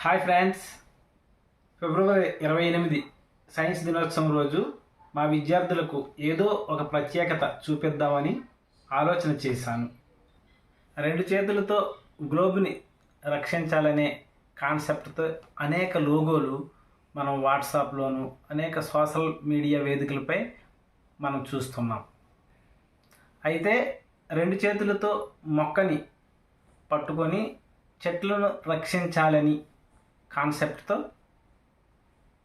Hi friends. ఫిబ్రవరి ఇరవై ఎనిమిది science దినోత్సవం రోజు మా విద్యార్థులకు ఏదో ఒక ప్రత్యేకత చూపిద్దామని ఆలోచన చేశాను. రెండు చేతులతో గ్లోబ్ని రక్షించాలనే కాన్సెప్ట్తో అనేక లోగోలు మనం వాట్సాప్లోను అనేక సోషల్ మీడియా వేదికలపై మనం చూస్తున్నాం. అయితే రెండు చేతులతో మొక్కని పట్టుకొని చెట్లను రక్షించాలని కాన్సెప్ట్తో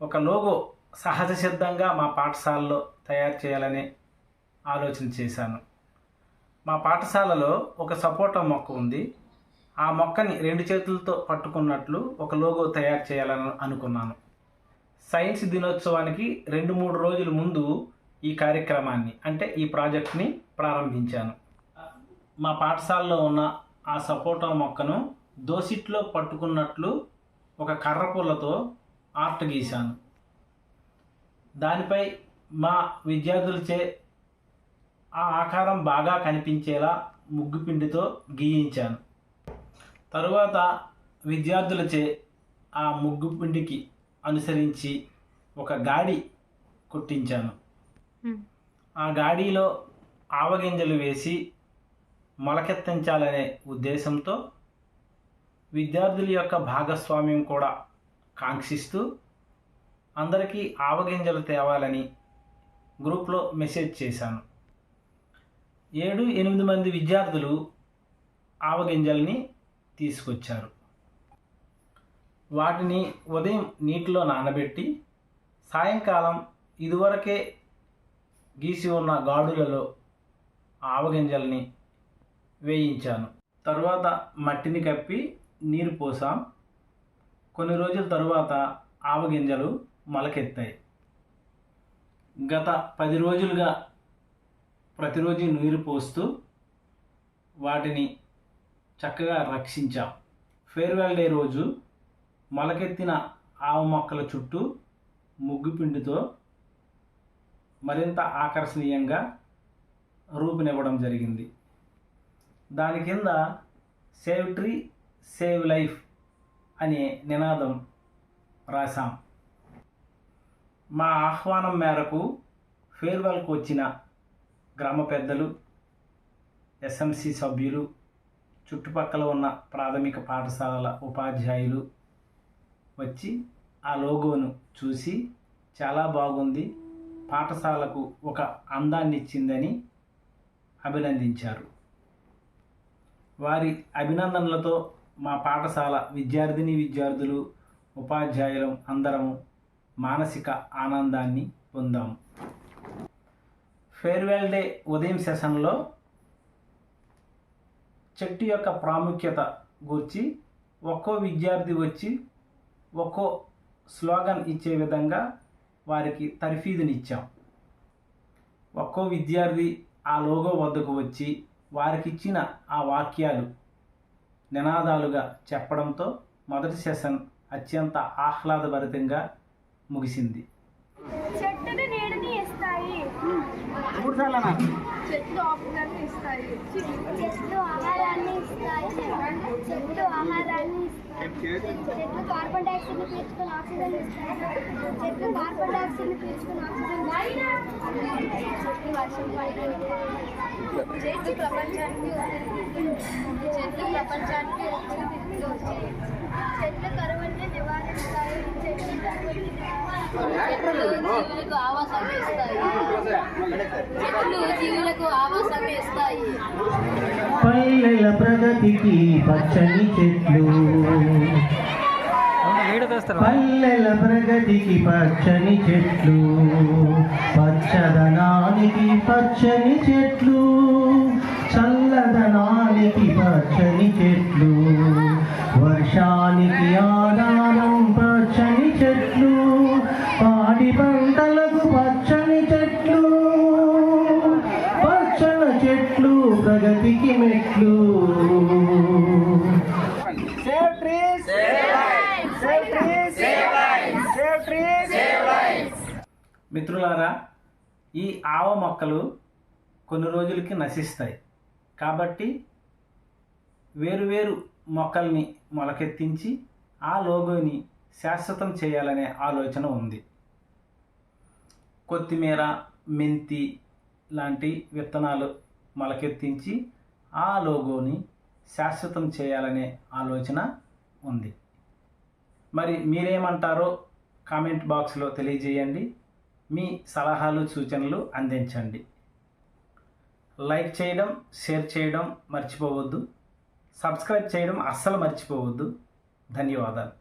ఒక లోగో సహజ సిద్ధంగా మా పాఠశాలలో తయారు చేయాలని ఆలోచన చేశాను. మా పాఠశాలలో ఒక సపోటా మొక్క ఉంది. ఆ మొక్కని రెండు చేతులతో పట్టుకున్నట్లు ఒక లోగో తయారు చేయాలని అనుకున్నాను. సైన్స్ దినోత్సవానికి రెండు మూడు రోజుల ముందు ఈ కార్యక్రమాన్ని అంటే ఈ ప్రాజెక్ట్ని ప్రారంభించాను. మా పాఠశాలలో ఉన్న ఆ సపోటా మొక్కను దోసిట్లో పట్టుకున్నట్లు ఒక కర్ర పుల్లతో ఆర్ట్ గీశాను. దానిపై మా విద్యార్థులచే ఆ ఆకారం బాగా కనిపించేలా ముగ్గు పిండితో గీయించాను. తరువాత విద్యార్థులచే ఆ ముగ్గు పిండికి అనుసరించి ఒక గాడి కుట్టించాను. ఆ గాడిలో ఆవగింజలు వేసి మొలకెత్తించాలనే ఉద్దేశంతో విద్యార్థుల యొక్క భాగస్వామ్యం కూడా కాంక్షిస్తూ అందరికీ ఆవగింజలు తేవాలని గ్రూప్లో మెసేజ్ చేశాను. ఏడు ఎనిమిది మంది విద్యార్థులు ఆవగింజల్ని తీసుకొచ్చారు. వాటిని ఉదయం నీటిలో నానబెట్టి సాయంకాలం ఇదివరకే గీసి ఉన్న గాడులలో ఆవగింజల్ని వేయించాను. తరువాత మట్టిని కప్పి నీరు పోసాం. కొన్ని రోజుల తరువాత ఆవగింజలు మొలకెత్తాయి. గత పది రోజులుగా ప్రతిరోజు నీరు పోస్తూ వాటిని చక్కగా రక్షించాం. ఫేర్వెల్ డే రోజు మొలకెత్తిన ఆవ మొక్కల చుట్టూ ముగ్గు పిండితో మరింత ఆకర్షణీయంగా రూపునివ్వడం జరిగింది. దాని కింద సేవ్ ట్రీ సేవ్ లైఫ్ అనే నినాదం రాశాం. మా ఆహ్వానం మేరకు ఫేర్వెల్కు వచ్చిన గ్రామ పెద్దలు ఎస్ఎంసి సభ్యులు చుట్టుపక్కల ఉన్న ప్రాథమిక పాఠశాలల ఉపాధ్యాయులు వచ్చి ఆ లోగోను చూసి చాలా బాగుంది పాఠశాలకు ఒక అందాన్ని ఇచ్చిందని అభినందించారు. వారి అభినందనలతో మా పాఠశాల విద్యార్థిని విద్యార్థులు ఉపాధ్యాయులు అందరము మానసిక ఆనందాన్ని పొందాము. ఫేర్వెల్ డే ఉదయం సెషన్లో చెట్టు యొక్క ప్రాముఖ్యత గురించి ఒక్కో విద్యార్థి వచ్చి ఒక్కో స్లోగన్ ఇచ్చే విధంగా వారికి తర్ఫీదునిచ్చాం. ఒక్కో విద్యార్థి ఆ లోగో వద్దకు వచ్చి వారికిచ్చిన ఆ వాక్యాలు నినాదాలుగా చెప్పడంతో మొదటి సెషన్ అత్యంత ఆహ్లాదభరితంగా ముగిసింది. చెట్టుని నీడని ఇస్తాయి. చెట్లు ఆక్సిజన్ ఇస్తాయి. చెట్లు ఆహారాన్ని ఇస్తాయి. చెట్లు ఆహారాన్ని ఇస్తాయి. చెట్లు కార్బన్ డైఆక్సైడ్ పీల్చుకుని ఆక్సిజన్ ఇస్తాయి. చెట్లు కార్బన్ డైఆక్సైడ్ పీల్చుకుని ఆక్సిజన్ చెట్లు వర్షం పడి చెట్లు ప్రపంచానికి చెట్లు ప్రపంచానికి చెట్లు కరువుని నివారిస్తాయి. చెట్లు కరువుని చెట్లు జీవులకు ఆవాసాన్ని ఇస్తాయి చెట్లు జీవులకు ఆవాసాన్ని ఇస్తాయి. పల్లెల ప్రగతికి పచ్చని చెట్లు. పల్లెల ప్రగతికి పచ్చని చెట్లు. పచ్చదనానికి పచ్చని చెట్లు. వర్షానికి ఆధారం పచ్చని చెట్లు పాడి పంటలకు పచ్చని చెట్లు పచ్చల చెట్లు ప్రగతికి మెట్లు. మిత్రులారా ఈ ఆవ మొక్కలు కొన్ని రోజులకి నశిస్తాయి. కాబట్టి వేరువేరు మొక్కల్ని మొలకెత్తించి ఆ లోగోని శాశ్వతం చేయాలనే ఆలోచన ఉంది. కొత్తిమీర మెంతి లాంటి విత్తనాలు మొలకెత్తించి ఆ లోగోని శాశ్వతం చేయాలనే ఆలోచన ఉంది. మరి మీరేమంటారో కామెంట్ బాక్స్లో తెలియజేయండి. మీ సలహాలు సూచనలు అందించండి. లైక్ చేయడం షేర్ చేయడం మర్చిపోవద్దు. సబ్స్క్రైబ్ చేయడం అస్సలు మర్చిపోవద్దు. ధన్యవాదాలు.